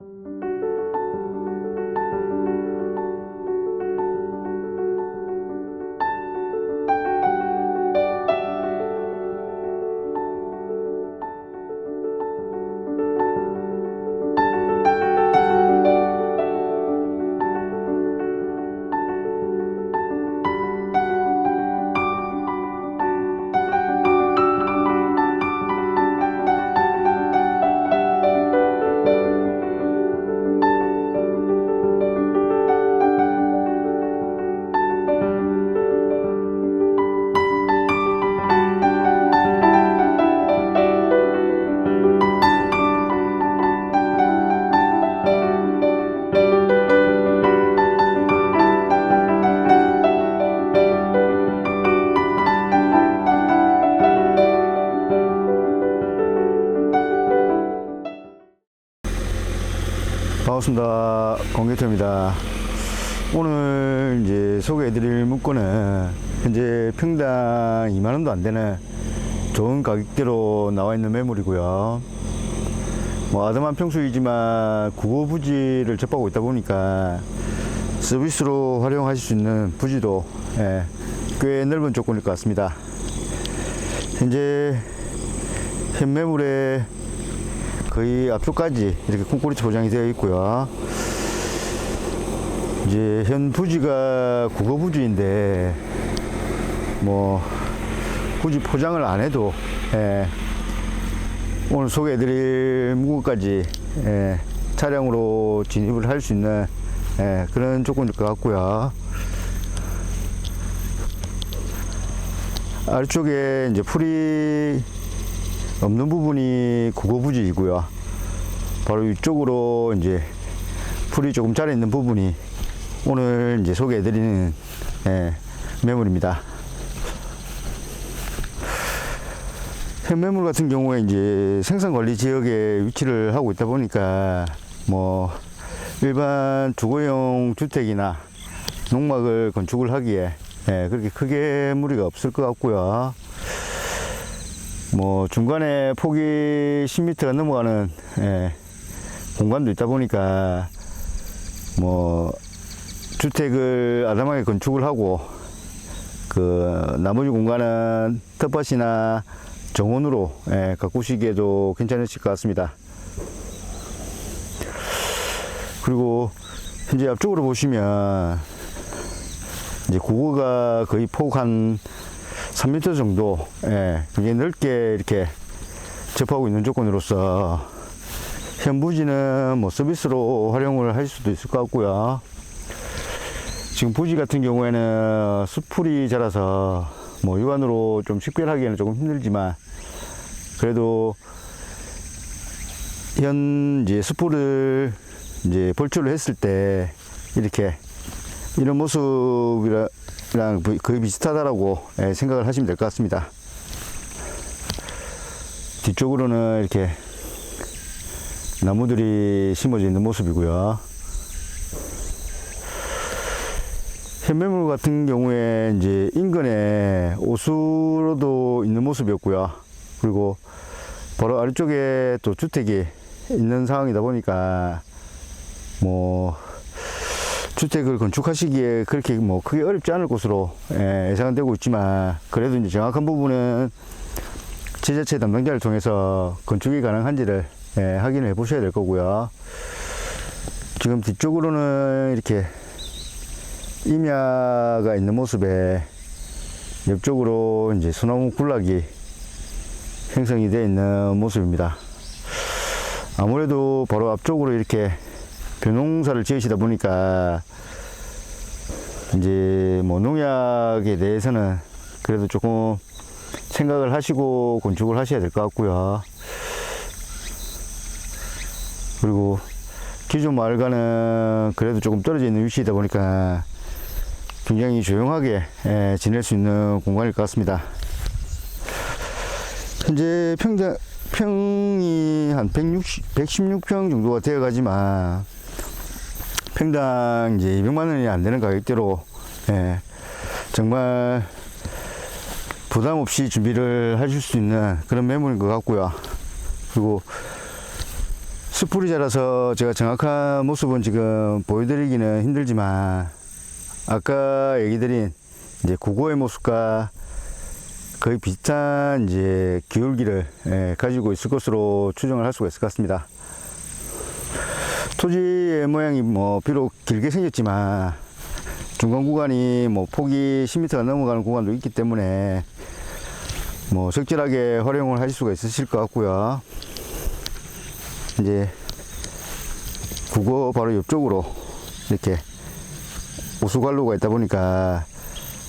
you 반갑습니다. 공개토입니다. 오늘 이제 소개해드릴 물건은 현재 평당 2만원도 안 되는 좋은 가격대로 나와 있는 매물이고요. 뭐 아담한 평수이지만 국어 부지를 접하고 있다 보니까 서비스로 활용하실 수 있는 부지도 예, 꽤 넓은 조건일 것 같습니다. 현재 현 매물의 거의 앞쪽까지 이렇게 콘크리트 포장이 되어 있고요. 이제 현 부지가 국어 부지인데 뭐 굳이 포장을 안 해도 예, 오늘 소개해드릴 물건까지 예, 차량으로 진입을 할 수 있는 예, 그런 조건일 것 같고요. 아래쪽에 이제 풀이 없는 부분이 국어 부지이고요. 바로 위쪽으로 이제 풀이 조금 자라 있는 부분이 오늘 이제 소개해드리는 예, 매물입니다. 현매물 같은 경우에 이제 생산 관리 지역에 위치를 하고 있다 보니까 뭐 일반 주거용 주택이나 농막을 건축을 하기에 예, 그렇게 크게 무리가 없을 것 같고요. 뭐 중간에 폭이 10m가 넘어가는 예, 공간도 있다 보니까 뭐 주택을 아담하게 건축을 하고 그 나머지 공간은 텃밭이나 정원으로 예, 가꾸시기에도 괜찮으실 것 같습니다. 그리고 현재 앞쪽으로 보시면 이제 구호가 거의 폭한 3m 정도 예, 굉장히 넓게 이렇게 접하고 있는 조건으로서 현 부지는 뭐 서비스로 활용을 할 수도 있을 것 같고요. 지금 부지 같은 경우에는 수풀이 자라서 뭐 육안으로 좀 식별하기에는 조금 힘들지만 그래도 현 이제 수풀을 이제 볼초를 했을 때 이렇게 이런 모습이 랑 거의 비슷하다라고 예, 생각을 하시면 될 것 같습니다. 뒤쪽으로는 이렇게 나무들이 심어져 있는 모습이고요. 현매물 같은 경우에 이제 인근에 오수로도 있는 모습이었고요. 그리고 바로 아래쪽에 또 주택이 있는 상황이다 보니까 뭐 주택을 건축하시기에 그렇게 뭐 크게 어렵지 않을 것으로 예, 예상은 되고 있지만 그래도 이제 정확한 부분은 지자체 담당자를 통해서 건축이 가능한지를 예, 확인을 해 보셔야 될 거고요. 지금 뒤쪽으로는 이렇게 임야가 있는 모습에 옆쪽으로 이제 소나무 군락이 형성이 되어 있는 모습입니다. 아무래도 바로 앞쪽으로 이렇게 벼농사를 지으시다 보니까 이제 뭐 농약에 대해서는 그래도 조금 생각을 하시고 건축을 하셔야 될 것 같고요. 그리고 기존 마을과는 그래도 조금 떨어져 있는 위치이다 보니까 굉장히 조용하게 예, 지낼 수 있는 공간일 것 같습니다. 현재 평당, 평이 한 160, 116평 정도가 되어 가지만 평당 이제 200만 원이 안 되는 가격대로 예, 정말 부담 없이 준비를 하실 수 있는 그런 매물인 것 같고요. 그리고 숯불이 자라서 제가 정확한 모습은 지금 보여드리기는 힘들지만 아까 얘기 드린 이제 국어의 모습과 거의 비슷한 이제 기울기를 예, 가지고 있을 것으로 추정을 할 수가 있을 것 같습니다. 토지의 모양이 뭐 비록 길게 생겼지만 중간 구간이 뭐 폭이 10m가 넘어가는 구간도 있기 때문에 뭐 적절하게 활용을 하실 수가 있으실 것 같고요. 이제 국어 바로 옆쪽으로 이렇게 오수관로가 있다 보니까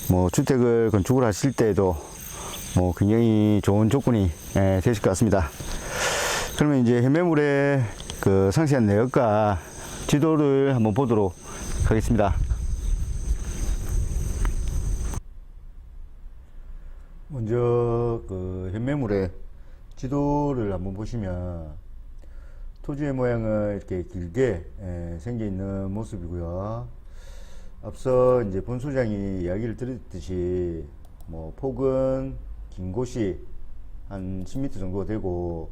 뭐 주택을 건축을 하실 때에도 뭐 굉장히 좋은 조건이 예, 되실 것 같습니다. 그러면 이제 해매물의 그 상세한 내역과 지도를 한번 보도록 하겠습니다. 먼저 그 현매물의 지도를 한번 보시면 토지의 모양을 이렇게 길게 예, 생겨 있는 모습이고요. 앞서 이제 본 소장이 이야기를 드렸듯이 뭐 폭은 긴 곳이 한 10m 정도 되고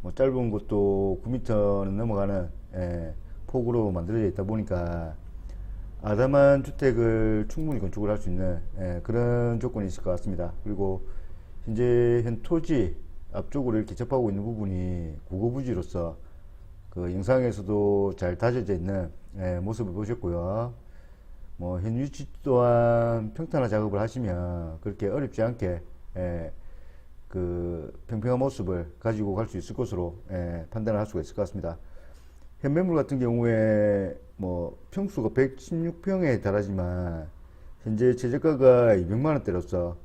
뭐 짧은 곳도 9m는 넘어가는 예, 폭으로 만들어져 있다 보니까 아담한 주택을 충분히 건축을 할 수 있는 예, 그런 조건이 있을 것 같습니다. 그리고 현재 현 토지 앞쪽으로 이렇게 접하고 있는 부분이 국어부지로서 그 영상에서도 잘 다져져 있는 예, 모습을 보셨고요. 뭐 현 위치 또한 평탄화 작업을 하시면 그렇게 어렵지 않게 예, 그 평평한 모습을 가지고 갈 수 있을 것으로 예, 판단을 할 수가 있을 것 같습니다. 현매물 같은 경우에 뭐 평수가 116평에 달하지만 현재 최저가가 200만 원대로서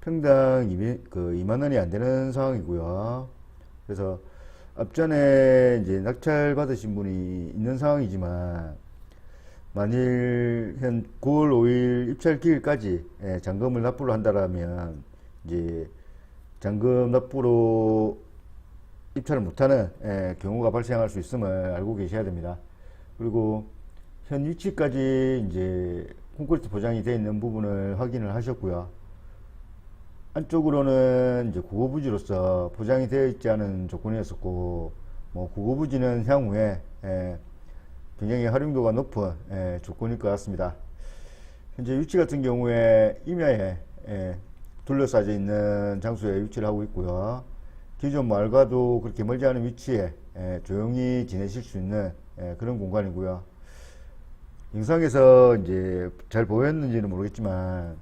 평당 200, 그 2만 원이 안 되는 상황이고요. 그래서 앞전에 이제 낙찰 받으신 분이 있는 상황이지만 만일 현 9월 5일 입찰 기일까지 예, 잔금을 납부를 한다라면 이제 잔금 납부로 입찰을 못하는 예, 경우가 발생할 수 있음을 알고 계셔야 됩니다. 그리고 현 위치까지 이제 콘크리트 포장이 되어 있는 부분을 확인을 하셨고요. 안쪽으로는 이제 국어부지로서 포장이 되어 있지 않은 조건이었었고, 뭐 국어부지는 향후에 예, 굉장히 활용도가 높은 예, 조건일 것 같습니다. 현재 위치 같은 경우에 임야에 예, 둘러싸여 있는 장소에 위치를 하고 있고요. 기존 마을과도 그렇게 멀지 않은 위치에 예, 조용히 지내실 수 있는 예, 그런 공간이고요. 영상에서 이제 잘 보였는지는 모르겠지만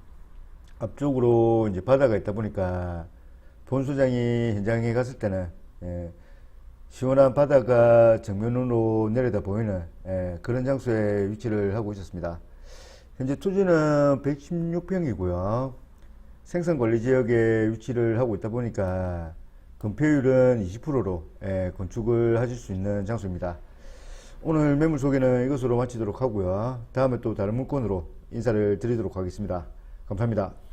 앞쪽으로 이제 바다가 있다 보니까 본 소장이 현장에 갔을 때는 예, 시원한 바다가 정면으로 내려다 보이는 예, 그런 장소에 위치를 하고 있었습니다. 현재 토지는 116평이고요. 생산관리 지역에 위치를 하고 있다 보니까 건폐율은 20%로 예, 건축을 하실 수 있는 장소입니다. 오늘 매물 소개는 이것으로 마치도록 하고요. 다음에 또 다른 물건으로 인사를 드리도록 하겠습니다. 감사합니다.